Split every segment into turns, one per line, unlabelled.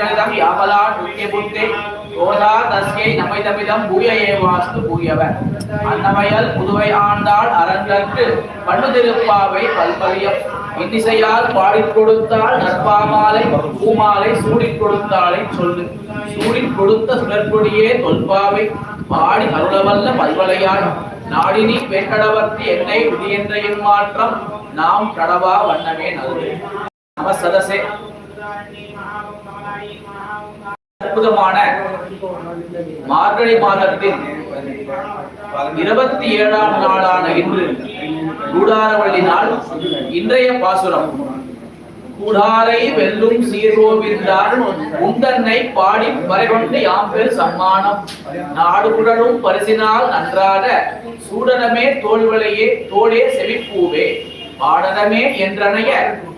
கலிதம் யாமலா நுக்கிய புத்தே. ஓதா தஸ்கை நமைதமிதம் பூய ஏவாஸ்து பூயவர் அன்னமையல் புதுவை ஆண்டாள் அரங்கற்கு பண்ணு திருப்பாவை பல்பலியம். இன்னிசையால் பாடிக் கொடுத்தாள் நற்பாமாலை பூமாலை சூடிக் கொடுத்தாளை சொல்லு. சூடிக் கொடுத்த சுடற்கொடியே தொல்பாவை. பாடி அருளவல்ல பல்வளையாய். நாடினி வெங்கடவர்த்தி என்னை விதியென்ற மாற்றம் நாம் கடவா வண்ணமே நல்லது. நம சதசே. அற்புதமான மார்கழி மாதத்தின் இருபத்தி ஏழாம் நாளான இன்று கூடாரவள்ளி நாள் இன்றைய பாசுரம். கூடாரை வெல்லும் சீர்கோவிந்தார் உந்தன்னை பாடி மறைகொண்டு யாம்பெல் சம்மானம். நாடு குடலும் பரிசினால் நன்றாக சூடனமே தோல்வளையே தோளே செவிப்பூவே. பாடனமே என்றனைய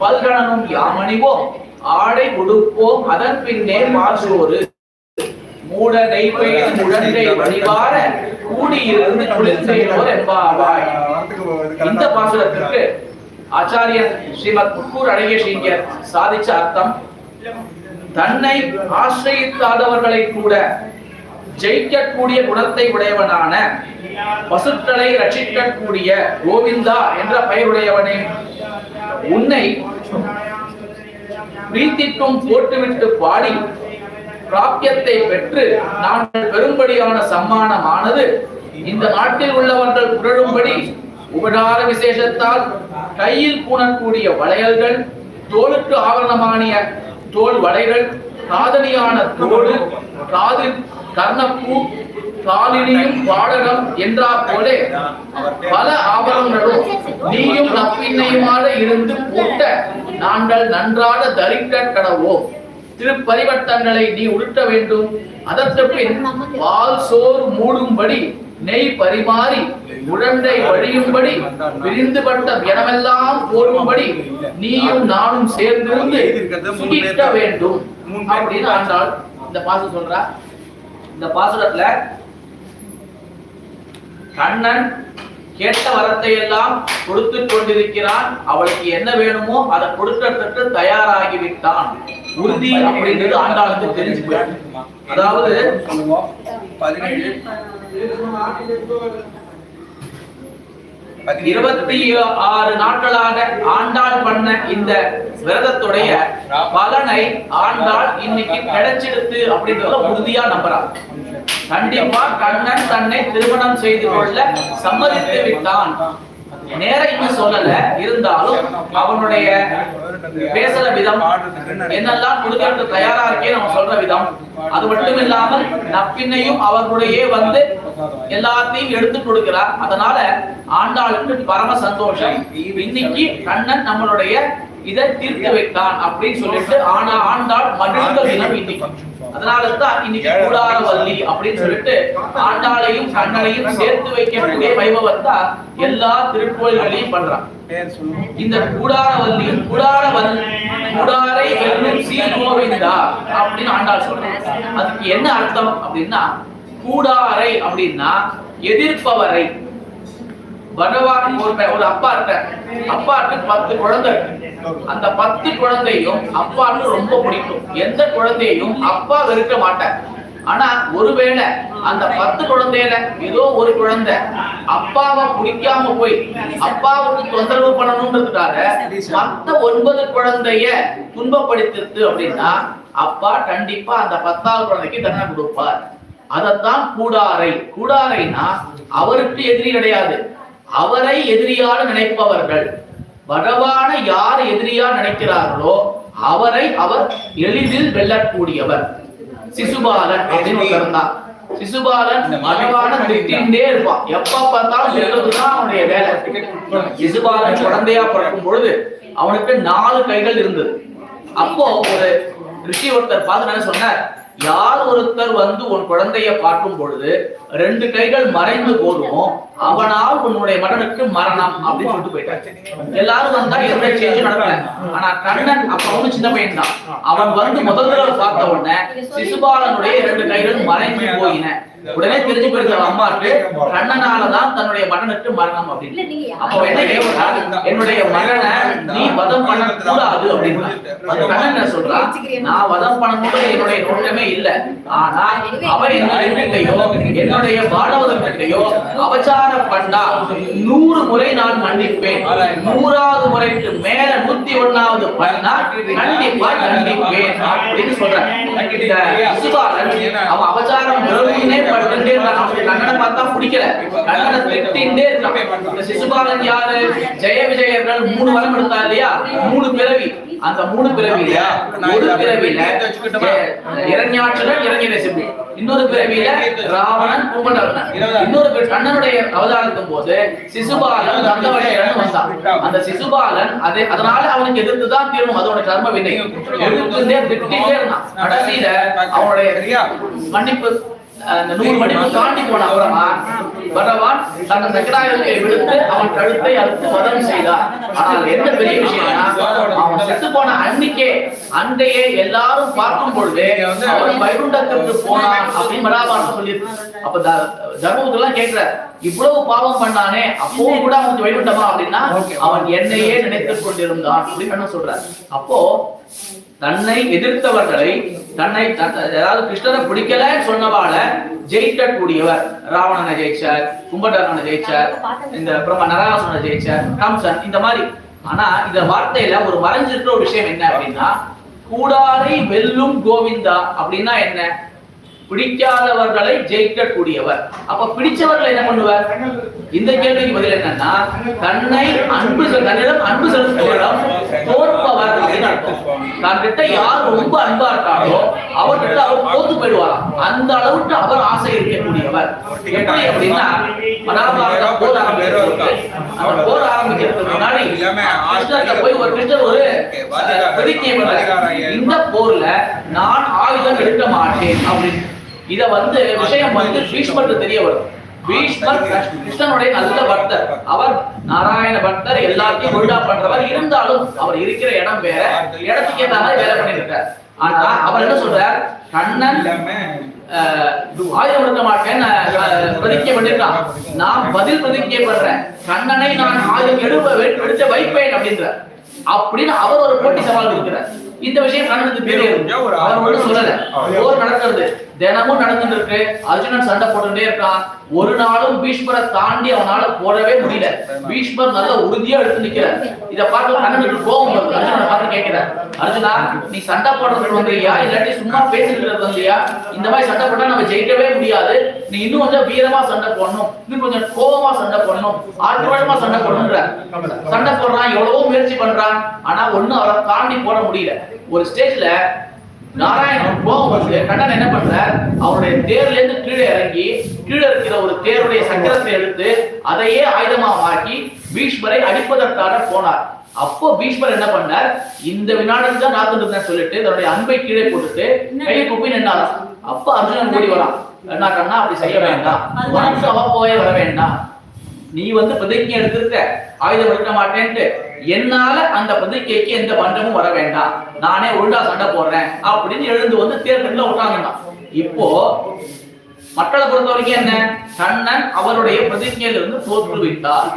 பல்கணனும் யாமணிவோம். ஆடை உடுப்போம். அதன் பின்னே மாசோறு மூட பெயர் முழங்கை வழிவார கூடியிருந்து குளிர்ந்தோர் என்பாவாய். இந்த பாசுரத்திற்கு ஆச்சாரியர் ஸ்ரீமத் முக்கூர் அழகேஷிங்கர் சாதிச்ச அர்த்தம். தன்னை ஆசிரியத்தாதவர்களை கூட ஜெயிக்கக்கூடிய குணத்தை உடையவனான பசுக்களை ரட்சிக்கக்கூடிய கோவிந்தா என்ற பெயருடையவனே. உன்னை பிரீத்திக்கும் போட்டுவிட்டு பாடி பிராபியத்தை பெற்று நாங்கள் பெரும்படியான சம்மானமானது இந்த நாட்டில் உள்ளவர்கள் புரழும்படி உபகார விசேஷத்தால் கையில் பூணக்கூடிய வளையல்கள் தோலுக்கு ஆவரணமானிய தோல் வளைகள் காதலியான தோடு காதில் கர்ணப்பூ காலினியும் பாடகம் என்றா போலே பல ஆபரணங்களும் நீயும் நப்பின்னையுமாக இருந்து போட்ட நாங்கள் நன்றாக தரிக்க கடவோம். திருப்பரிவர்த்தங்களை நீ உருட்ட வேண்டும். அதற்கு பின் பால் சோறு மூடும்படி நெய் பரிமாறி உழண்டை வழியும்படி விரிந்துபட்ட இடமெல்லாம் போடும்படி நீயும் நானும் சேர்ந்திருந்து சுகிக்க வேண்டும். அப்படின்னு ஆண்டாள் இந்த பாசம் சொல்றா. இந்த பாசுரத்துல கண்ணன் கேட்ட வரத்தை எல்லாம் கொடுத்து கொண்டிருக்கிறான். அவளுக்கு என்ன வேணுமோ அதை கொடுக்கறதுக்கு தயாராகிவிட்டான். உறுதி அப்படின்றது ஆண்டாளுக்கு தெரிஞ்சு அதாவது இருபத்தி ஆறு நாட்களாக ஆண்டாள் பண்ண இந்த விரதத்துடைய பலனை ஆண்டாள் இன்னைக்கு கிடைச்சிடுத்து அப்படின்றத உறுதியா நம்புறான். கண்டிப்பா கண்ணன் தன்னை திருமணம் செய்து கொள்ள சம்மதித்து விட்டான். நேர சொல்லல. இருந்தாலும் அவனுடைய பேசுற விதம் என்னெல்லாம் கொடுக்கறதுக்கு தயாரா இருக்கே நம்ம சொல்ற விதம். அது மட்டும் இல்லாமல் நப்பின்னையும் அவர்களுடைய வந்து எல்லாத்தையும் எடுத்து கொடுக்கிறார். அதனால ஆண்டாளுக்கு பரம சந்தோஷம். இன்னைக்கு கண்ணன் நம்மளுடைய இதை தீர்த்து வைத்தான் அப்படின்னு சொல்லிட்டு ஆனா ஆண்டாள் மகிழ்ந்த தினம் இன்னைக்கு. அதனால தான் இன்னைக்கு கூடாரவல்லி அப்படின்னு சொல்லிட்டு ஆண்டாளையும் கண்ணனையும் சேர்த்து வைக்கக்கூடிய வைபவத்தை எல்லா திருக்கோயில்களையும் பண்றான். இந்த கூடாரவல்லி கூடாரவல் கூடாரை வெல்லும் சீர்கோவிந்தா அப்படின்னு ஆண்டாள் சொல்றாங்க அதுக்கு என்ன அர்த்தம் அப்படின்னா கூடாரை அப்படின்னா எதிர்ப்பவரை. பகவான் ஒரு ஒரு அப்பா இருக்கார் அப்பாவுக்கு பத்து குழந்தை. அந்த பத்து குழந்தையும் அப்பாவுக்கு ரொம்ப பிடிக்கும். எந்த குழந்தையும் அப்பா வெறுக்க மாட்டார். ஆனா ஒருவேளை அந்த பத்து குழந்தையில ஏதோ ஒரு குழந்தை அப்பாவை பிடிக்காம போய் அப்பாவுக்கு தொந்தரவு பண்ணணும்ன்றதுக்காக மத்த ஒன்பது குழந்தைய துன்பப்படுத்திருக்கு அப்படின்னா அப்பா கண்டிப்பா அந்த பத்தாவது குழந்தைக்கு தண்டனை கொடுப்பார். அதத்தான் கூடாரை. கூடாரைனா அவருக்கு எதிரி கிடையாது. அவரை எதிரியாக நினைப்பவர்கள். பகவான யார் எதிரியா நினைக்கிறார்களோ அவரை அவர் எளிதில் வெல்லக்கூடியவர். சிசுபாலன் அப்படின்னு ஒருத்தர் சிசுபாலன் பகவான திட்டின்டே இருப்பான். எப்ப பார்த்தாலும் வெல்றதுதான் அவனுடைய வேலை. சிசுபாலன் குழந்தையா பிறக்கும் பொழுது அவனுக்கு நாலு கைகள் இருந்தது. அப்போ ஒரு ரிஷி ஒருத்தர் பார்த்து சொன்னார்? யார் ஒருத்தர் வந்து உன் குழந்தைய பார்க்கும் பொழுது ரெண்டு கைகள் மறைந்து போதும் அவனால் உன்னுடைய மகனுக்கு மரணம் அப்படின்னு சொல்லிட்டு போயிட்டார். எல்லாரும் வந்தா எந்த சேஞ்சும் நடக்கல. ஆனா கண்ணன் அப்ப வந்து சின்ன பையன் தான் அவன் வந்து முதல் தடவை பார்த்த உடனே சிசுபாலனுடைய ரெண்டு கைகள் மறைந்து போயின. உடனே தெரிஞ்சு போயிருக்கிற அம்மாக்கு கண்ணனாலதான் தன்னுடைய மகனுக்கு மரணம் அப்படின்னு. அப்போ என்னுடைய மகனை நீ வதம் பண்ண கூடாது அப்படின்னு அந்த கண்ணன் என்ன சொல்றான் நான் வதம் பண்ணணும் என்னுடைய நோக்கமே இல்ல. ஆனா அவர் என்னுடையோ என்னுடைய பாடவதற்கையோ அபச்சாரம் பண்ணா நூறு முறை நான் மன்னிப்பேன். நூறாவது முறைக்கு மேல நூத்தி ஒண்ணாவது பண்ணா கண்டிப்பா கண்டிப்பேன் அப்படின்னு சொல்றேன் அவன் அபச்சாரம் இருக்கான் அவனுக்கு கண்ணனை பார்த்தா பிடிக்கல. கண்ணனை திட்டின்டே இருக்கான். இந்த சிசுபாலன் யாரு? ஜெய விஜயர்கள் மூணு வரம் எடுத்தா இல்லையா? மூணு பிறவி. அந்த மூணு பிறவியில ஒரு பிறவியில இரண்யாட்சரன் இறங்கிய இன்னொரு பிறவியில ராவணன் கும்படவன் இன்னொரு கண்ணனுடைய அவதாரத்தும் போது சிசுபாலன் தந்தவரையன் வந்தான். அந்த சிசுபாலன் அதை அதனால அவனுக்கு எதிர்த்து தான் தீரணும் அதோட கர்ம வினை எதிர்த்துட்டே திட்டிட்டே இருந்தான். கடைசியில அவனுடைய மன்னிப்பு நூறு மணிக்கு தாண்டி போன அப்புறமா பகவான் தன் சக்கராயுதத்தை விடுத்து அவன் கழுத்தை அறுத்து வதம் செய்தார். ஆனால் என்ன பெரிய விஷயம்னா அவன் செத்து போன அன்னைக்கே அன்றையே எல்லாரும் பார்க்கும் பொழுது அவன் வைகுண்டத்திற்கு போனான் அப்படின்னு மகாபாரதம் சொல்லியிருக்கு அப்ப தர்மபுத்தெல்லாம் கேட்கிற இவ்வளவு பாவம் பண்ணானே அப்பவும் கூட அவனுக்கு வைகுண்டமா அப்படின்னா அவன் என்னையே நினைத்துக் கொண்டிருந்தான் அப்படின்னு சொல்றார். அப்போ தன்னை எதிர்த்தவர்களை தன்னை தன்- அதாவது கிருஷ்ணரை பிடிக்கல சொன்னவாள ஜெயிக்கக்கூடியவர். ராவணனை ஜெயிச்சார் கும்பகர்ணனை ஜெயிச்சார் இந்த பிரம்ம நரகாசுரனை ஜெயிச்சார் கம்சன் இந்த மாதிரி. ஆனா இந்த வார்த்தையில ஒரு மறைஞ்சிருக்கிற ஒரு விஷயம் என்ன அப்படின்னா கூடாரை வெல்லும் கோவிந்தா அப்படின்னா என்ன? பிடிக்காதவர்களை ஜெயிக்கக்கூடியவர். அப்ப பிடிச்சவர்களை என்ன பண்ணுவார்? இந்த கேள்விக்கு பதில் என்னன்னா தன்னை அன்பு தன்னிடம் அன்பு செலுத்துவரிடம் தோற்பவர் தான் கிட்ட யார் ரொம்ப அன்பா இருக்காரோ அவர்கிட்ட அவர் தோத்து போயிடுவாராம். அந்த அளவுக்கு அவர் ஆசை இருக்கக்கூடியவர். எப்படி அப்படின்னா மகாபாரத போர் அந்த போர் ஆரம்பிக்கிறதுக்கு முன்னாடி போய் ஒரு கிருஷ்ணர் ஒரு இந்த போர்ல நான் ஆயுதம் எடுக்க மாட்டேன் அப்படின்னு இத வந்து விஷயம் வந்து பீஷ்மருக்கு தெரிய வரும். பீஷ்மர் கிருஷ்ணனுடைய நல்ல பக்தர். அவர் நாராயண பக்தர் எல்லாத்தையும் ஒழுங்கா பண்றவர். இருந்தாலும் அவர் இருக்கிற இடம் வேற. இடத்துக்கு மாதிரி வேலை பண்ணிருக்கார். ஆனா அவர் என்ன சொல்றார்? கண்ணன் ஆயுதம் எடுக்க மாட்டேன் பிரதிஜை பண்ணிருக்கான். நான் பதில் பிரதிஜை பண்றேன் கண்ணனை நான் ஆயுதம் எடுப்ப எடுத்து வைப்பேன் அப்படின்றார். அப்படின்னு அவர் ஒரு போட்டி சவால் இருக்கிறார் இந்த விஷயம் கண்ணனுக்கு தெரியும் அவர் ஒன்றும் சொல்லல. போர் நடக்கிறது. தினமும் நடந்துட்டு இருக்கு. அர்ஜுனன் சண்டை போட்டுட்டே இருக்கான். ஒரு நாளும் பீஷ்மரை தாண்டி அவனால போடவே முடியல. பீஷ்மர் நல்ல உறுதியா எடுத்து நிக்கிறார் இத பார்க்க கண்ணனுக்கு கோபம் வருது. அர்ஜுனனை பார்த்து கேட்கிறார் அர்ஜுனா நீ சண்டை போடுறது வந்தியா இல்லாட்டி சும்மா பேசிட்டு வந்தியா இந்த மாதிரி சண்டை போட்டா நம்ம ஜெயிக்கவே முடியாது. நீ இன்னும் கொஞ்சம் வீரமா சண்டை போடணும். இன்னும் கொஞ்சம் கோபமா சண்டை போடணும். ஆற்றோழமா சண்டை போடணும்ன்ற. சண்டை போடுறான் எவ்வளவோ முயற்சி பண்றான். ஆனா ஒண்ணும் அவரை தாண்டி போட முடியல. ஒரு ஸ்டேஜ்ல நாராயணன் கோபம் வந்து கண்ணன் என்ன பண்றார் அவருடைய தேர்ல இருந்து கீழே இறங்கி கீழே இருக்கிற ஒரு தேருடைய சக்கரத்தை எடுத்து அதையே ஆயுதமா மாற்றி பீஷ்மரை அடிப்பதற்காக போனார். அப்போ பீஷ்மர் என்ன பண்ணார்? இந்த வினாடிக்கு தான் நான் இருந்தேன் சொல்லிட்டு தன்னுடைய அன்பை கீழே போட்டுட்டு கையை குப்பி நின்றாராம். அப்ப அர்ஜுனன் ஓடி வரான். என்ன கண்ணா அப்படி செய்ய வேண்டாம். அவ போயே வர வேண்டாம். நீ வந்து பிரதிஜை எடுத்திருக்க. ஆயுதம் எடுக்க மாட்டேன்ட்டு என்னால அந்த பிரதிஜைக்கு எந்த பண்டமும் வர வேண்டாம். நானே ஒழுங்கா சண்டை போடுறேன் அப்படின்னு எழுந்து வந்து தேர்தலில் விட்டாங்கண்ணா இப்போ மக்களை பொறுத்த வரைக்கும் என்ன? கண்ணன் அவருடைய பிரதிஜையில இருந்து தோற்று விட்டார்.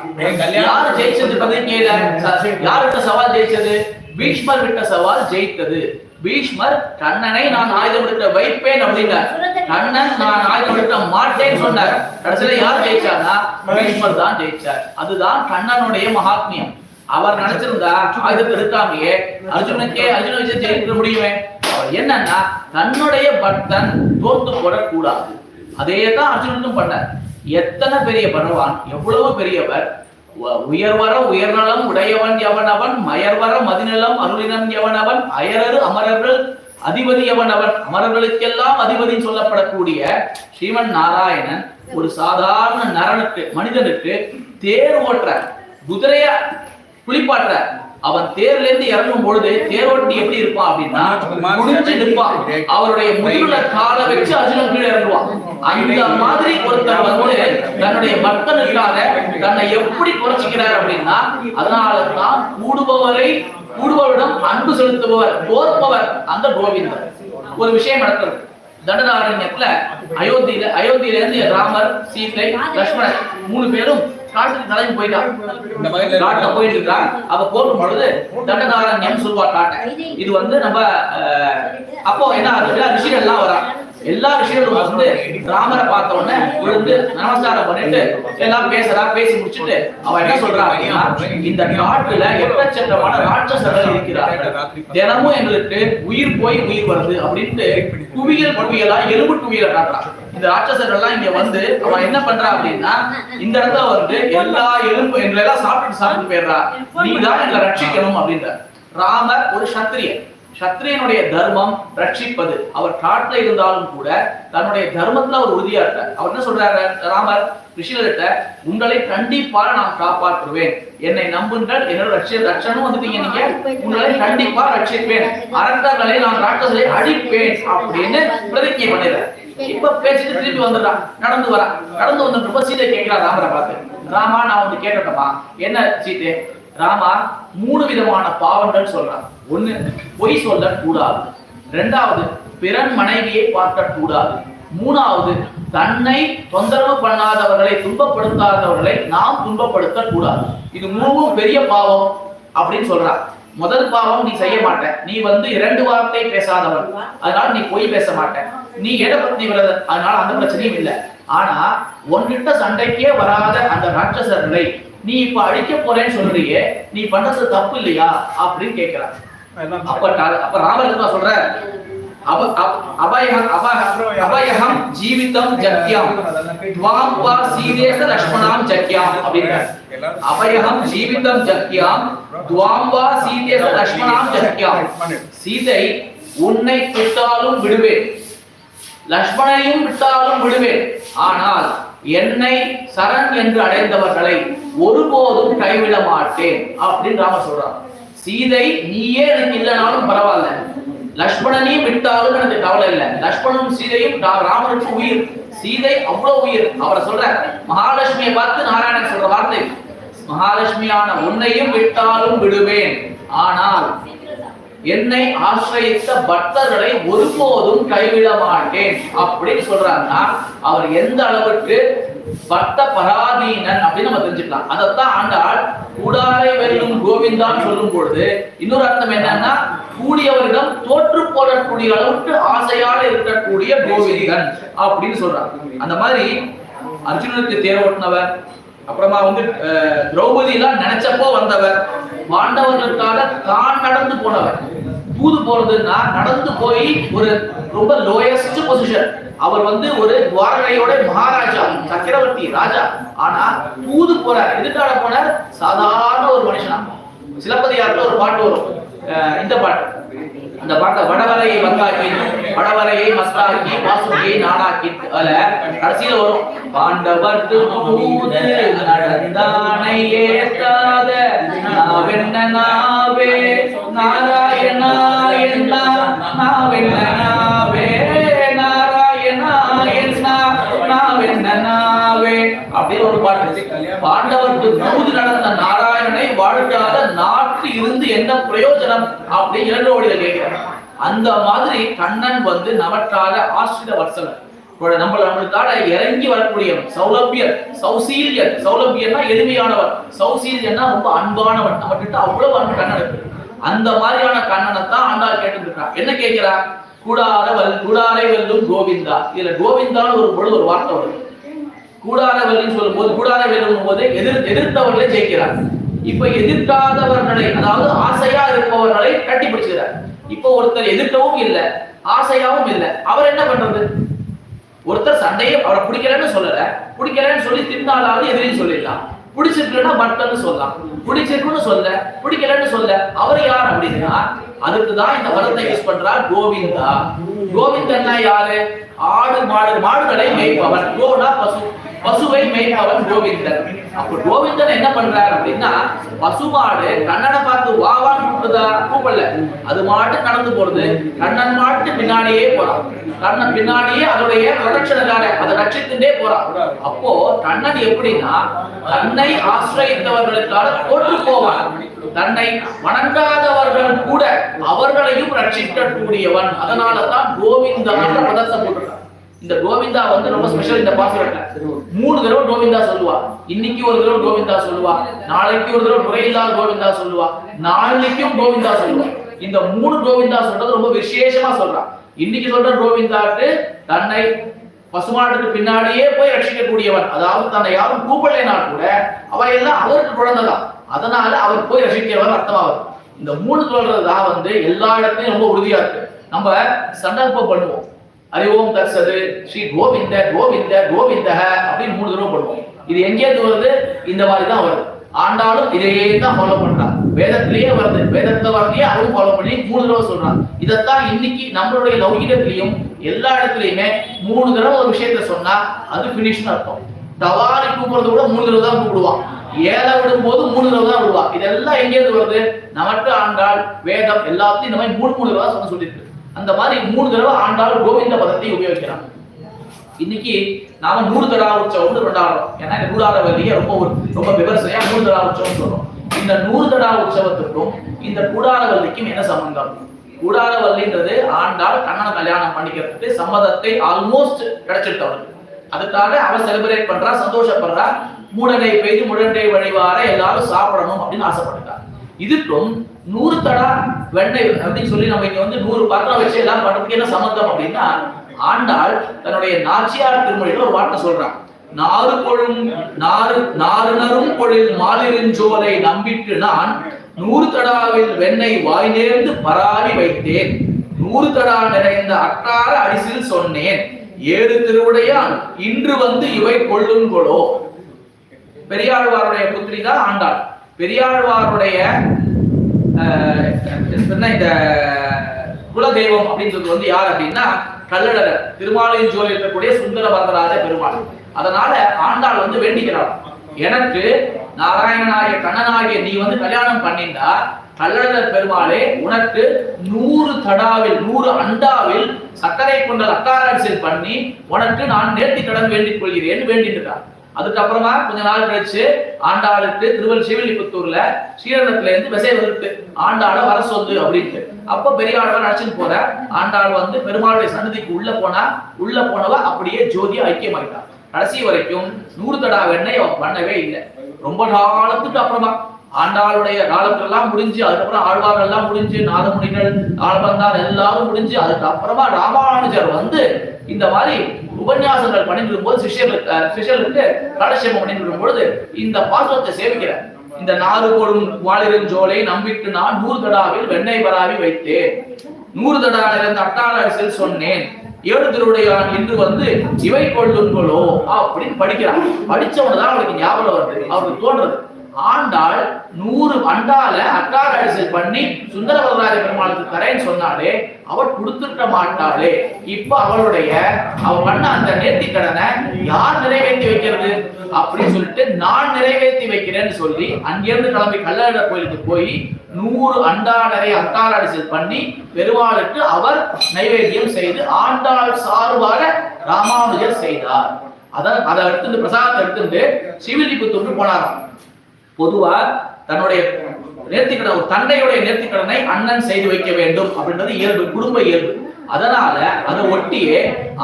யார் ஜெயிச்சது பிரதிஜையில யார்கிட்ட சவால் ஜெயிச்சது? பீஷ்மர் விட்ட சவால் ஜெயித்தது. பீஷ்மர் கண்ணனை நான் ஆயுதம் எடுக்க வைப்பேன் அப்படின்னார். கண்ணன் நான் எடுக்க மாட்டேன்னு சொன்னார். கடைசியில யார் ஜெயிச்சார்னா? பீஷ்மர் தான் ஜெயிச்சார். அதுதான் கண்ணனுடைய மகாத்மியம். அவர் நினைச்சிருந்தா ஆயுதத்தை எடுக்காமையே அர்ஜுனுக்கே அர்ஜுன விஷயம் ஜெயிக்க முடியுமே. என்னன்னா தன்னுடைய பக்தன் தோத்து போடக்கூடாது. அதே தான் அர்ஜுனனும் பண்ணார். எத்தனை பெரிய பகவான் எவ்வளவு பெரியவர். உயர்வர உயர்நலம் உடையவன் எவனவன் மயர்வர மதிநலம் அருளினம் எவனவன் அயரரு அமரர்கள் அதிபதி எவனவன் அமரர்களுக்கெல்லாம் அதிபதி சொல்லப்படக்கூடிய ஸ்ரீமன் நாராயணன் ஒரு சாதாரண நரனுக்கு மனிதனுக்கு தேர் ஓட்டுற குதிரைய குளிப்பாட்டுற அவன் தேர்ல இருந்து இறங்கும் பொழுது தேரோட்டி எப்படி இருப்பான் அப்படின்னா நிற்பான். அவருடைய முதுகுல காலை வச்சு அர்ஜுனன் கீழே இறங்குவான். அந்த மாதிரி ஒருத்தர் வந்து தன்னுடைய பக்தனுக்காக தன்னை எப்படி குறைச்சிக்கிறார் அப்படின்னா அதனால தான் கூடுபவரை கூடுபவரிடம் அன்பு செலுத்துபவர் தோற்பவர் அந்த கோவிந்தர். ஒரு விஷயம் நடக்கிறது. தண்டனாரண்யத்துல அயோத்தியில அயோத்தியில இருந்து ராமர் சீதை லக்ஷ்மணன் மூணு பேரும் காட்டுக்கு
இந்த மாதிரி
காட்டுல போயிட்டு இருக்காங்க அப்ப போகும் பொழுது தண்டனாரண்யம் சொல்வா காட்டை. இது வந்து நம்ம அப்போ என்ன ஆகுது? ரிஷிகள் எல்லாம் வராங்க. எல்லா ரிஷிகளும் வந்து ராமரை பார்த்த உடனே விழுந்து நமஸ்காரம் பண்ணிட்டு எல்லாம் பேசுறா பேசி முடிச்சுட்டு அவ என்ன சொல்றா இந்த காட்டுல எக்கச்சக்கமான ராட்சசர்கள் இருக்கிறார்கள். தினமும் எங்களுக்கு உயிர் போய் உயிர் வருது அப்படின்ட்டு குவியல் குவியலா எலும்பு குவியலை காட்டுறான். இந்த ராட்சசர்கள் எல்லாம் இங்க வந்து அவன் என்ன பண்றா அப்படின்னா இந்த இடத்துல வந்து எல்லா எலும்பு எங்களை எல்லாம் சாப்பிட்டு சாப்பிட்டு போயிடுறா. நீ தான் எங்களை ரட்சிக்கணும் அப்படின்ற. ராமர் ஒரு சத்திரியன். சத்திரியனுடைய தர்மம் ரட்சிப்பது. அவர் காட்டுல இருந்தாலும் கூட தன்னுடைய தர்மத்துல அவர் உறுதியா இருக்கார் அவர் என்ன சொல்றாரு ராமர்? ரிஷிகள்கிட்ட உங்களை கண்டிப்பாக நான் காப்பாற்றுவேன். என்னை நம்புங்கள் என்னோட ரட்சிய ரட்சனும் வந்துட்டீங்க நீங்க. உங்களை கண்டிப்பா ரட்சிப்பேன். அரக்கர்களை நான் ராட்சசரை அடிப்பேன் அப்படின்னு பிரதிஜை பண்ணிடுறேன் இப்ப பேசிட்டு திருப்பி வந்துடுறான் நடந்து வரான் நடந்து வந்துட்டு சீதை கேட்கிறா ராமரை பார்த்து. ராமா நான் வந்து கேட்டட்டமா என்ன சீதே? ராமா மூணு விதமான பாவங்கள் சொல்றான். ஒண்ணு பொய் சொல்ல கூடாது ரெண்டாவது பிறன் மனைவியை பார்க்க கூடாது மூணாவது தன்னை தொந்தரவு பண்ணாதவர்களை துன்பப்படுத்தாதவர்களை நாம் துன்பப்படுத்த கூடாது இது மூணும் பெரிய பாவம் அப்படின்னு சொல்றான். முதல் பாவம் நீ செய்ய மாட்ட. நீ வந்து இரண்டு வார்த்தை பேசாதவன். அதனால நீ பொய் பேச மாட்ட. நீ இடபத்னி விரதன் அதனால அந்த பிரச்சனையும் இல்லை. ஆனா உன்கிட்ட சண்டைக்கே வராத அந்த ராட்சசர்களை நீ இப்ப அழிக்க போறேன்னு சொல்றியே நீ பண்றது தப்பு இல்லையா? அப்படின்னு கேட்கிறான் அப்ப அப்ப ராமர் என்ன சொல்ற அபயகம் ஜீவிதம் ஜக்யாம். துவாம் வா சீதேச லக்ஷ்மணாம் ஜக்யாம் அப்படின்றார். அபயகம் ஜீவிதம் ஜக்யாம் துவாம் வா சீதேச லக்ஷ்மணாம் ஜக்யாம். சீதை உன்னை விட்டாலும் விடுவேன் லக்ஷ்மணையும் விட்டாலும் விடுவேன் ஆனால் என்னை சரண் என்று அடைந்தவர்களை ஒருபோதும் கைவிட மாட்டேன் அப்படின்னு ராமர் சொல்றான் சீதை நீயே எனக்கு இல்லைனாலும் பரவாயில்ல. லக்ஷ்மணனையும் விட்டாலும் எனக்கு கவலை இல்லை. லக்ஷ்மணனும் சீதையும் ராமனுக்கு உயிர். சீதை அவ்வளவு உயிர். அவரை சொல்ற மகாலட்சுமியை பார்த்து நாராயணன் சொல்ற வார்த்தை மகாலட்சுமியான உன்னையும் விட்டாலும் விடுவேன். ஆனால் என்னை ஆசிரியத்த பக்தர்களை ஒருபோதும் கைவிட மாட்டேன். அப்படின்னு சொல்றாருன்னா அவர் எந்த அளவுக்கு பக்த பராதீனன் அப்படின்னு நம்ம தெரிஞ்சுக்கலாம். அதைத்தான் ஆண்டாள் கூடாரை வெல்லும் கோவிந்தான்னு சொல்லும் பொழுது இன்னொரு அர்த்தம் என்னன்னா கூடியவரிடம் தோற்று போடக்கூடிய அளவுக்கு ஆசையாக இருக்கக்கூடிய கோவிந்தன் அப்படின்னு சொல்றாங்க. அந்த மாதிரி அர்ஜுனனுக்கு தேர் ஓட்டினவர் அப்புறமா வந்து திரௌபதி எல்லாம் நினைச்சப்போ வந்தவர். பாண்டவர்களுக்காக தான் நடந்து போனவர். தூது போறதுன்னா நடந்து போய் ஒரு ரொம்ப லோயஸ்ட் பொசிஷன் அவர் வந்து ஒரு துவாரகையோட மகாராஜா சக்கரவர்த்தி ராஜா. ஆனா தூது போறார். எதுக்காக போனார்? சாதாரண ஒரு மனுஷனா. சிலப்பதிகாரத்துல ஒரு பாட்டு வரும். இந்த பாட்டு அந்த பாட்டை வடவரையை வந்தாக்கி வடவரையை மஸ்தாக்கி வாசுகியை நாடாக்கி அல கடைசியில வரும். பாண்டவர் தூது நடந்தானை ஏற்காத நாவென்ன நாவே? நாராயணா என்ன? நாவென்ன நாவே? நாராயணா என்ன? நாவென்ன நாவே? அப்படின்னு ஒரு பாட்டு பாண்டவருக்கு தூது நடந்த நாராயணனை வாழ்க்காத நாட்டு இருந்து என்ன பிரயோஜனம் அப்படின்னு இரண்டு கேட்கிறார். அந்த மாதிரி கண்ணன் வந்து நமக்காக ஆசிரித வர்சனர் இப்ப நம்ம நம்மளுக்காக இறங்கி வரக்கூடியவன் சௌலபியர் சௌசீரியர் சௌலபியர்னா எளிமையானவர். சௌசீரியன்னா ரொம்ப அன்பானவன் நம்ம கிட்ட அவ்வளவு அன்பு கண்ணன் இருக்கு. அந்த மாதிரியான கண்ணனை தான் ஆண்டாள் கேட்டுருக்கான் என்ன கேட்கிறா கூடார வல் கூடாரை வெல்லும் கோவிந்தா. இதுல கோவிந்தான்னு ஒரு பொழுது ஒரு வார்த்தை வருது. கூடார சொல்லும்போது கூடார போது எதிர் எதிர்த்தவர்களை ஜெயிக்கிறார். இப்ப எதிர்க்காதவர்களை அதாவது ஆசையா இருப்பவர்களை கட்டி பிடிச்சுக்கிறார் இப்போ ஒருத்தர் எதிர்க்கவும் இல்லை ஆசையாவும் இல்லை அவர் என்ன பண்றது? ஒருத்தர் சண்டையை அவரை பிடிக்கலன்னு சொல்லல பிடிக்கலன்னு சொல்லி தின்னாலாவது எதிரின்னு சொல்லிடலாம். பிடிச்சிருக்குன்னா பட்டன்னு சொல்லலாம். பிடிச்சிருக்குன்னு சொல்ல பிடிக்கலன்னு சொல்ல அவர் யார் அப்படின்னா அதுக்கு தான் இந்த வரத்தை யூஸ் பண்றார் கோவிந்தா. கோவிந்தன்னா யாரு? ஆடு மாடு மாடுகளை மேய்ப்பவன் கோனா பசு. பசுவை மேய்ப்பவன் கோவிந்தன். அப்ப கோவிந்தன் என்ன பண்றாரு அப்படின்னா பசுமாடு கண்ணனை பார்த்து வா கூப்பிடுதா? கூப்பிடல. அது மாட்டு நடந்து போறது. கண்ணன் மாட்டு பின்னாடியே போறான். கண்ணன் பின்னாடியே அதோடைய பிரதட்சணக்கார அதை ரட்சித்துட்டே போறான். அப்போ கண்ணன் எப்படின்னா தன்னை ஆசிரியத்தவர்களுக்காக தோற்று போவான். தன்னை வணங்காதவர்கள் கூட அவர்களையும் ரட்சிக்கக்கூடியவன். அதனாலதான் கோவிந்தன் பதத்தை இந்த கோவிந்தா வந்து ரொம்ப ஸ்பெஷல் இந்த பாசுரத்துல மூணு தடவை கோவிந்தா சொல்லுவா. இன்னைக்கு ஒரு தடவை கோவிந்தா சொல்லுவா. நாளைக்கு ஒரு தடவை குறையில்லாத கோவிந்தா சொல்லுவா. நாளைக்கும் கோவிந்தா சொல்லுவா. இந்த மூணு கோவிந்தா சொல்றது ரொம்ப விசேஷமா சொல்றான் இன்னைக்கு சொல்ற கோவிந்தாட்டு தன்னை பசுமாட்டுக்கு பின்னாடியே போய் ரட்சிக்கக்கூடியவன். அதாவது தன்னை யாரும் கூப்பிடலைனா கூட அவ எல்லாம் அவருக்கு குழந்தைதான் அதனால அவர் போய் ரசிக்கிறவர் அர்த்தமாவது இந்த மூணு சொல்றதுதான் வந்து எல்லா இடத்துலயும் ரொம்ப உறுதியா இருக்கு. நம்ம சந்தர்ப்பம் பண்ணுவோம். அறிவோம் தர்சது. ஸ்ரீ கோவிந்த கோவிந்த கோவிந்த அப்படின்னு மூணு தடவை பண்ணுவோம் இது எங்கேருந்து வருது? இந்த மாதிரி தான் வருது. ஆண்டாலும் இதையே தான் ஃபாலோ பண்றான். வேதத்திலேயே வருது. வேதத்தை வரதையே அதுவும் ஃபாலோ பண்ணி மூணு தடவை சொல்றான். இதைத்தான் இன்னைக்கு நம்மளுடைய லௌகிகத்திலையும் எல்லா இடத்துலயுமே மூணு தடவை ஒரு விஷயத்த சொன்னா அது பினிஷ்னு அர்த்தம். தவாரி கூப்பிடுறது கூட மூணு தடவை தான் கூப்பிடுவான். ஏழை விடும் போது மூணு தடவை தான் விடுவான். இதெல்லாம் எங்கேயிருந்து வருது? நமக்கு ஆண்டாள் வேதம் எல்லாத்தையும் இந்த மாதிரி மூணு மூணு தடவை சொல்ல சொல்லியிருக்கு. அந்த மாதிரி மூணு தடவை ஆண்டாள் கோவிந்த பதத்தை உபயோகிக்கிறான் இன்னைக்கு நாம நூறு தடா உற்சவம்னு கொண்டாடுறோம் ஏன்னா இந்த நூறாவது வழியை ரொம்ப ஒரு ரொம்ப விவசாயம் நூறு தடா உற்சவம் சொல்றோம். இந்த நூறு தடா உற்சவத்துக்கும் இந்த கூடாரவல்லிக்கும் என்ன சம்பந்தம்? கூடாரவல்லின்றது ஆண்டாள் கண்ணனை கல்யாணம் பண்ணிக்கிறதுக்கு சம்மதத்தை ஆல்மோஸ்ட் கிடைச்சிட்டவளுக்கு அதுக்காக அவ செலிப்ரேட் பண்றா சந்தோஷப்படுறா மூடனை பெய்து முழண்டை வழிவார எல்லாரும் சாப்பிடணும் அப்படின்னு ஆசைப்பட்டுட்டார் இதுக்கும் நூறு தடா வெண்ணெய் அப்படின்னு சொல்லி நம்ம இங்க வந்து நூறு பாத்திரம் வச்சு எல்லாம் பண்றதுக்கு என்ன சம்பந்தம் அப்படின்னா ஆண்டாள் தன்னுடைய நாச்சியார் திருமொழியில ஒரு வார்த்தை சொல்றான். நாறு கொழும் நாறு நாறுநரும் பொழில் மாலிருஞ்சோலை நம்பிட்டு நான் நூறு தடாவில் வெண்ணெய் வாய் நேர்ந்து பராவி வைத்தேன். நூறு தடா நிறைந்த அட்டார அரிசில் சொன்னேன். ஏழு திருவுடையான் இன்று வந்து இவை கொள்ளுங்கொளோ பெரியாழ்வாருடைய புத்திரி தான் ஆண்டாள். பெரியாழ்வாருடைய ஆஹ், என்ன இந்த குலதெய்வம் சொல்றது வந்து யார் அப்படின்னா கல்லழகர் திருமாலையின் ஜோதி இருக்கக்கூடிய சுந்தர வரதராஜ பெருமாள். அதனால ஆண்டாள் வந்து வேண்டிக்கிறாள். எனக்கு நாராயணனாகிய கண்ணனாகிய நீ வந்து கல்யாணம் பண்ணிண்டா கல்லழகர் பெருமாளே உனக்கு நூறு தடாவில் நூறு அண்டாவில் சர்க்கரை கொண்ட அக்காராட்சியல் பண்ணி உனக்கு நான் நேர்த்தி கடன் வேண்டிக் கொள்கிறேன் வேண்டிட்டு இருக்கான் அதுக்கப்புறமா கொஞ்ச நாள் கழிச்சு ஆண்டாளுக்கு திருவள் சிவலிபுத்தூர்ல ஸ்ரீரங்கத்துல இருந்து விசை இருக்கு ஆண்டாள வர சொல்லு அப்படின்ட்டு. அப்ப பெரியாழ்வார் அழைச்சிட்டு போற ஆண்டாள் வந்து பெருமாளுடைய சன்னதிக்கு உள்ள போனா உள்ள போனவ அப்படியே ஜோதியா ஐக்கியமாயிட்டான். கடைசி வரைக்கும் நூறு தடா வெண்ணெய் பண்ணவே இல்லை. ரொம்ப காலத்துக்கு அப்புறமா ஆண்டாளுடைய காலத்தெல்லாம் முடிஞ்சு அதுக்கப்புறம் ஆழ்வார்கள் எல்லாம் முடிஞ்சு நாதமுனிகள் ஆழ்வந்தார் எல்லாரும் முடிஞ்சு அதுக்கப்புறமா ராமானுஜர் வந்து இந்த மாதிரி உபன்யாசங்கள் பண்ணிட்டு போது சிஷ்யர்களுக்கு அஹ், காலட்சேபம் பண்ணிட்டு பொழுது இந்த பாசுரத்தை சேவிக்கிறார் இந்த நாறு கொடும் வாளிருஞ்சோலை நம்பிட்டு நான் நூறு தடாவில் வெண்ணெய் பராவி வைத்தேன். நூறு தடா இருந்து அட்டாள அரிசியில் சொன்னேன். ஏழு திருவுடையான் இன்று வந்து இவை கொள்ளுங்களோ அப்படின்னு படிக்கிறான். படிச்சவனதான் அவனுக்கு ஞாபகம் வருது. அவருக்கு தோன்றது. ஆண்டாள் நூறு அண்டால அட்டாள அரிசில் பண்ணி சுந்தரவரராஜ பெருமாளுக்கு தரேன்னு சொன்னாலே அவள் கொடுத்துருக்க மாட்டாளே. இப்ப அவளுடைய அவ பண்ண அந்த நேர்த்தி கடனை யார் நிறைவேற்றி வைக்கிறது? அப்படின்னு சொல்லிட்டு நான் நிறைவேற்றி வைக்கிறேன்னு சொல்லி அங்கிருந்து கிளம்பி கல்லட கோயிலுக்கு போய் நூறு அண்டா நிறைய அரிசல் பண்ணி பெருமாளுக்கு அவர் நைவேத்தியம் செய்து ஆண்டாள் சார்பாக ராமானுஜர் செய்தார். அத அதை எடுத்துட்டு பிரசாதத்தை எடுத்துட்டு சிவிலிபுத்தூருக்கு போனாராம். பொதுவா தன்னுடைய நேர்த்திக்கடன் ஒரு தந்தையுடைய நேர்த்திக்கடனை அண்ணன் செய்து வைக்க வேண்டும் அப்படின்றது இயல்பு குடும்ப இயல்பு. அதனால அதை ஒட்டியே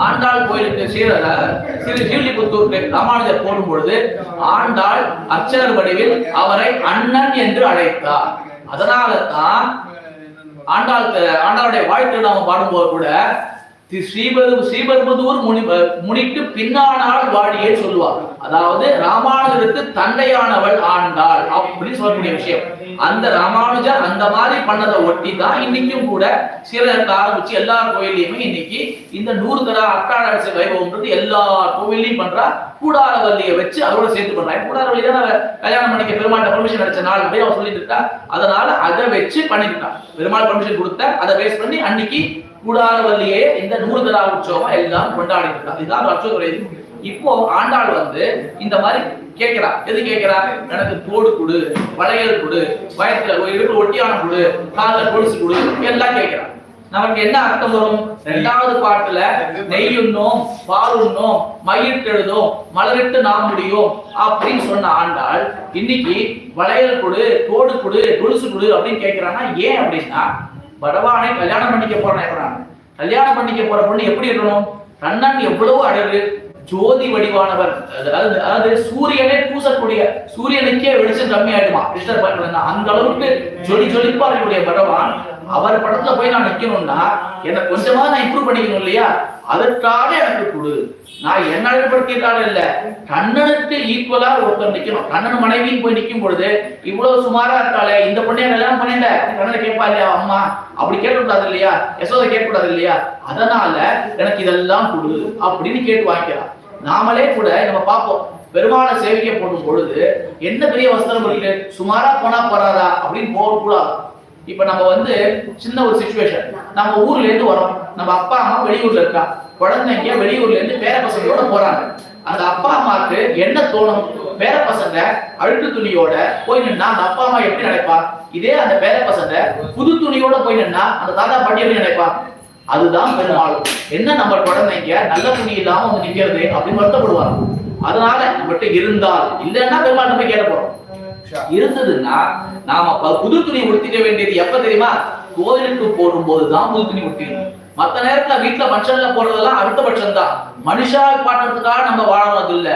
ஆண்டாள் கோயிலுக்கு சீர சிறு ஸ்ரீவில்லிபுத்தூருக்கு ராமானுஜர் போடும் பொழுது ஆண்டாள் அர்ச்சகர் வடிவில் அவரை அண்ணன் என்று அழைத்தார். அதனால தான் ஆண்டாள் ஆண்டாளுடைய வாழ்க்கை நாம பாடும்போது கூட ஸ்ரீபெரு ஸ்ரீபெரும்புதூர் முனி முனிக்கு பின்னானால் வாடியே சொல்லுவார். அதாவது ராமானுஜருக்கு தந்தையானவள் ஆண்டாள் அப்படின்னு சொல்லக்கூடிய விஷயம். அந்த ராமானுஜர் அந்த மாதிரி பண்ணதை ஒட்டி தான் இன்னைக்கும் கூட சீரகத்தை ஆரம்பிச்சு எல்லா கோயிலையுமே இன்னைக்கு இந்த நூறு தர அட்டாள அரசு வைபவம்ன்றது எல்லா கோயிலையும் பண்றா. கூடாரவல்லியை வச்சு அவரோட சேர்த்து பண்றாங்க கூடாரவல்லி தான் கல்யாணம் பண்ணிக்க பெருமாள் பர்மிஷன் அடிச்ச நாள் அப்படின்னு அவர் சொல்லிட்டு இருக்கா. அதனால அதை வச்சு பண்ணிட்டு பெருமாள் பர்மிஷன் கொடுத்த அதை பேஸ் பண்ணி அன்னைக்கு கூடாரவல்லியே இந்த நூறு தரா உற்சவம் எல்லாம் கொண்டாடி இருக்கா இதுதான் அச்சோதுரை இப்போ ஆண்டாள் வந்து இந்த மாதிரி கேட்கிறா. எது கேட்கிறா? எனக்கு தோடு கொடு வளையல் கொடு வயத்துல இருக்கிற ஒட்டியான கொடு காலில் கொலுசு கொடு எல்லாம் கேட்கிறா. நமக்கு என்ன அர்த்தம் வரும்? ரெண்டாவது பாட்டுல நெய்யுண்ணோம் பாலுண்ணோம் மயிர்கெழுதோம் மலரிட்டு நாம் முடியும் அப்படின்னு சொன்ன ஆண்டாள் இன்னைக்கு வளையல் கொடு தோடு கொடு கொலுசு கொடு அப்படின்னு கேட்கிறான்னா ஏன் அப்படின்னா பகவானை கல்யாணம் பண்ணிக்க போறேன் கல்யாணம் பண்ணிக்க போற பொண்ணு எப்படி இருக்கணும்? கண்ணன் எவ்வளவு அழகு ஜோதி வடிவானவர். அதாவது அதாவது சூரியனே பூசக்கூடிய சூரியனுக்கே வெளிச்சம் கம்மியாயிடுமா? கிருஷ்ணர் பாட்டு அந்த அளவுக்கு ஜொலி ஜொலிப்பா இருக்கக்கூடிய பகவான் அவர் படத்துல போய் நான் நிக்கணும்னா எனக்கு கொஞ்சமா நான் இம்ப்ரூவ் பண்ணிக்கணும் இல்லையா? அதற்காக எனக்கு கொடு. நான் என்ன அழகுபடுத்திட்டால இல்ல கண்ணனுக்கு ஈக்குவலா ஒருத்தர் நிக்கணும். கண்ணன் மனைவியும் போய் நிக்கும் பொழுது இவ்வளவு சுமாரா இருக்காளே இந்த பொண்ணைய கல்யாணம் பண்ணிட்ட? கண்ணனை கேட்பா இல்லையா? அம்மா அப்படி கேட்கக்கூடாது இல்லையா? யசோதை கேட்கக்கூடாது இல்லையா? அதனால எனக்கு இதெல்லாம் கொடு அப்படின்னு கேட்டு வாங்கிக்கலாம் நாமளே கூட நம்ம பார்ப்போம். பெருமாளை சேவிக்க போடும் பொழுது என்ன பெரிய வஸ்திரம் இருக்கு? சுமாரா போனா போறாதா? அப்படின்னு போகக்கூடாது. இப்ப நம்ம வந்து சின்ன ஒரு சுச்சுவேஷன் நம்ம ஊர்ல இருந்து வரோம். நம்ம அப்பா அம்மா வெளியூர்ல இருக்கா? குழந்தைங்க வெளியூர்ல இருந்து பேர பசங்களோட போறாங்க. அந்த அப்பா அம்மாக்கு என்ன தோணும்? பேர பசங்க அழுக்கு துணியோட போய் நின்னா அந்த அப்பா அம்மா எப்படி நினைப்பா? இதே அந்த பேர பசங்க புது துணியோட போய் நின்னா அந்த தாத்தா பாட்டி எப்படி நினைப்பா? அதுதான் பெருமாள் என்ன நம்ம குழந்தைங்க நல்ல துணி இல்லாம வந்து நிக்கிறது அப்படின்னு வருத்தப்படுவாங்க. அதனால நம்மகிட்ட இருந்தால் இல்லைன்னா பெருமாள் நம்ம கேட்க போறோம். இருந்ததுன்னா நாம புது துணி உடுத்திக்க வேண்டியது எப்ப தெரியுமா? கோயிலுக்கு போடும்போது தான் புது துணி உடுத்திக்கணும். மத்த நேரத்துல வீட்டுல ஃபங்க்ஷன்ல போடுறதெல்லாம் அடுத்த பட்சம் தான் மனுஷா பாடுறதுக்காக நம்ம வாழணும் அது இல்ல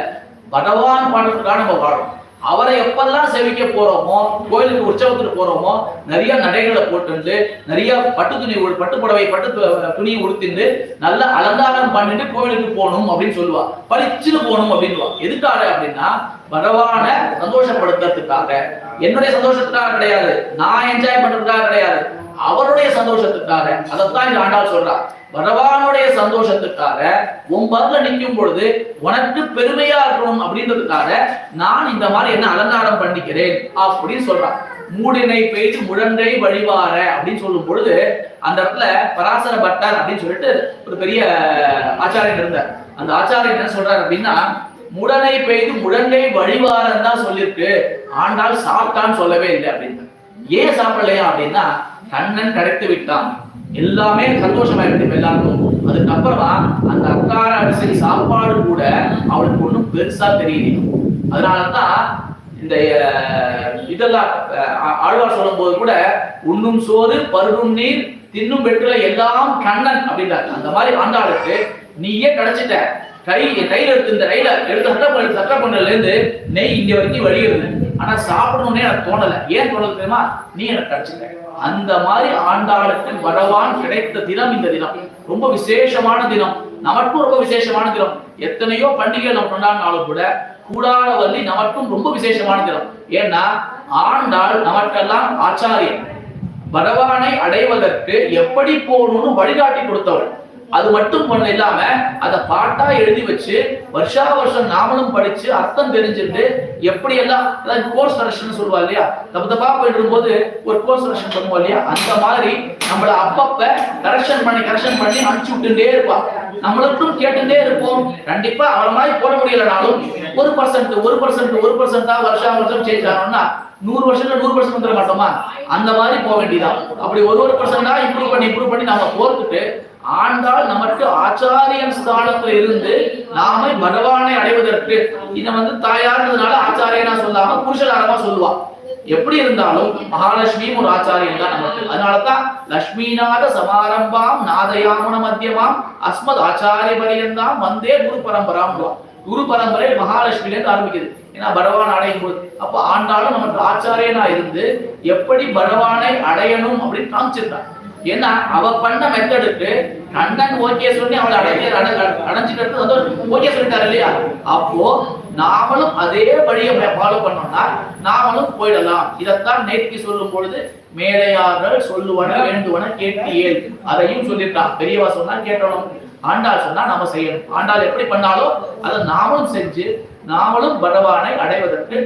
பகவான் பாடுறதுக்காக நம்ம வாழணும் அவரை எப்பெல்லாம் சேவிக்க போறோமோ கோயிலுக்கு உற்சவத்துக்கு போறோமோ நிறைய நடைகளை போட்டு நிறைய பட்டு துணி பட்டு புடவை பட்டு துணியை உடுத்திட்டு நல்ல அலங்காரம் பண்ணிட்டு கோயிலுக்கு போகணும் அப்படின்னு சொல்லுவா. பளிச்சுன்னு போகணும் அப்படின்னுவா. எதுக்காக அப்படின்னா பகவான சந்தோஷப்படுத்துறதுக்காக. என்னுடைய சந்தோஷத்துக்காக கிடையாது. நான் என்ஜாய் பண்றதுக்காக கிடையாது. அவருடைய சந்தோஷத்துக்காக அதைத்தான் இந்த ஆண்டாள் சொல்றார் பகவானுடைய சந்தோஷத்துக்காக உன் பதில நிற்கும் பொழுது உனக்கு பெருமையா இருக்கணும் அப்படின்றதுக்காக நான் இந்த மாதிரி என்ன அலங்காரம் பண்ணிக்கிறேன் அப்படின்னு சொல்றான் மூடினை பெய்து முழங்கை வழிவார அப்படின்னு சொல்லும் பொழுது அந்த இடத்துல பராசர பட்டர் அப்படின்னு சொல்லிட்டு ஒரு பெரிய ஆச்சாரியன் இருந்தார். அந்த ஆச்சாரியன் என்ன சொல்றாரு அப்படின்னா முடனை பெய்து முழங்கை வழிவாரன் தான் சொல்லியிருக்கு ஆண்டாள் சாப்பிட்டான்னு சொல்லவே இல்லை அப்படின்னு ஏன் சாப்பிடலையா அப்படின்னா கண்ணன் கிடைத்து விட்டான். எல்லாமே சந்தோஷமாயிருக்கு எல்லாருக்கும். அதுக்கப்புறமா அந்த அக்கார அரிசி சாப்பாடு கூட அவளுக்கு ஒண்ணும் பெருசா தெரியல. அதனாலதான் இந்த இதெல்லாம் ஆழ்வார் சொல்லும் போது கூட உண்ணும் சோறு பருகும் நீர் தின்னும் வெற்றில எல்லாம் கண்ணன் அப்படின்றார் அந்த மாதிரி ஆண்டாளுக்கு நீயே கிடைச்சிட்ட. கை கையில எடுத்து இந்த கையில எடுத்து சட்ட பண்ணி சட்டை பண்ணல இருந்து நெய் இங்க வரைக்கும் வழியுது ஆனா சாப்பிடணும்னே எனக்கு தோணல. ஏன் தோணல தெரியுமா? நீ எனக்கு கிடைச்சிட்ட. அந்த மாதிரி ஆண்டாளுக்கு வடவான் கிடைத்த தினம் இந்த தினம். ரொம்ப விசேஷமான தினம். நமக்கும் ரொம்ப விசேஷமான தினம். எத்தனையோ பண்டிகைகள் நம்ம கொண்டாடினாலும் கூட கூடாரவல்லி நமக்கும் ரொம்ப விசேஷமான தினம். ஏன்னா ஆண்டாள் நமக்கெல்லாம் ஆச்சாரியன். பகவானை அடைவதற்கு எப்படி போகணும்னு வழிகாட்டி கொடுத்தவள். அது மட்டும் பண்ண இல்லாம அதை பாட்டா எழுதி வச்சு வருஷா வருஷம் நாமளும் படிச்சு அர்த்தம் தெரிஞ்சுட்டு எப்படி எல்லாம் கோர்ஸ் செலக்ஷன் சொல்லுவா இல்லையா? தப்பு தப்பா போயிட்டு இருக்கும்போது ஒரு கோர்ஸ் செலக்ஷன் பண்ணுவோம் இல்லையா? அந்த மாதிரி நம்மள அப்பப்ப கரெக்ஷன் பண்ணி கரெக்ஷன் பண்ணி அனுப்பிச்சு விட்டுட்டே இருப்பா. நம்மளுக்கும் கேட்டுட்டே இருப்போம். கண்டிப்பா அவள மாதிரி போட முடியலனாலும் ஒரு பர்சன்ட் ஒரு பர்சன்ட் ஒரு பர்சன்டா வருஷா வருஷம் சேஞ்ச் ஆகணும்னா நூறு வருஷத்துல நூறு பர்சன்ட் வந்துட மாட்டோமா? அந்த மாதிரி போக வேண்டியதான் அப்படி ஒரு ஒரு பர்சன்டா இம்ப்ரூவ் பண்ணி இம்ப்ரூவ் பண்ணி நம்ம போர்த்துட்டு ஆண்டாள் நமக்கு ஆச்சாரியன் ஸ்தானத்துல இருந்து நாம பகவானை அடைவதற்கு. இதை வந்து தாயார்ன்றதுனால ஆச்சாரியனா சொல்லாம புருஷகாரமா சொல்லுவா. எப்படி இருந்தாலும் மகாலட்சுமியும் ஒரு ஆச்சாரியன் தான் நமக்கு. அதனாலதான் லட்சுமிநாத சமாரம்பாம் நாதயாமன மத்தியமாம் அஸ்மத் ஆச்சாரிய பரியந்தாம் வந்தே குரு பரம்பராம் குரு பரம்பரை மகாலட்சுமியில இருந்து ஆரம்பிக்குது. ஏன்னா பகவான் அடையும் போது. அப்ப ஆண்டாலும் நமக்கு ஆச்சாரியனா இருந்து எப்படி பகவானை அடையணும் அப்படின்னு காமிச்சிருக்காங்க. ஏன்னா அவ பண்ண மெத்தடுக்கு கண்ணன் ஓகே சொல்லி அவளை அடைஞ்சு அடைஞ்சிட்டு வந்து ஓகே சொல்லிட்டாரு இல்லையா? அப்போ நாமளும் அதே வழியை ஃபாலோ பண்ணோம்னா நாமளும் போயிடலாம். இதைத்தான் நேர்த்தி சொல்லும் பொழுது மேலையார்கள் சொல்லுவன வேண்டுவன கேட்டியேல். அதையும் சொல்லிட்டான் பெரியவா சொன்னா கேட்டணும். ஆண்டாள் சொன்னா நாம செய்யணும். ஆண்டாள் எப்படி பண்ணாலும் அதை நாமளும் செஞ்சு நாமளும் பகவானை அடைவதற்கு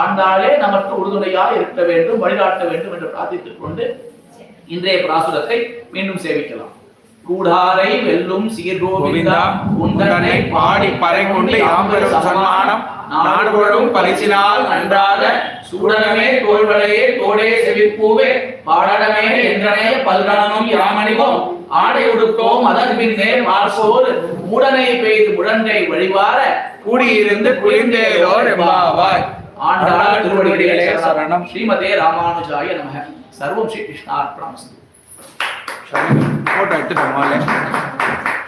ஆண்டாளே நமக்கு உறுதுணையாக இருக்க வேண்டும் வழிகாட்ட வேண்டும் என்று பிரார்த்தித்துக் கொண்டு இன்றைய பிராசுரத்தை மீண்டும் சேவிக்கலாம் கூடாரை வெல்லும் சீர்கோவிந்தா
உந்தனை பாடி பறை கொண்டு யாம்பெரும் சன்மானம் நாடுகளும் பரிசினால் நன்றாக
சூடனமே தோள்வளையே தோடே செவிப்பூவே பாடடமே என்றனே பல்கணமும் யாமணிவோம். ஆடை உடுப்போம் அதன் பின்னே மார்சோர் மூடனை பெய்து முழங்கை வழிவார
கூடியிருந்து குளிர்ந்தேலோர் எம்பாவாய்
ஆண்டாள் திருவடிகளே சரணம். ஸ்ரீமதே ராமானுஜாய நமக. சர்வம் ஸ்ரீ கிருஷ்ணார்ப்பணமஸ்து
போட்டோ எடுத்துட்டோம்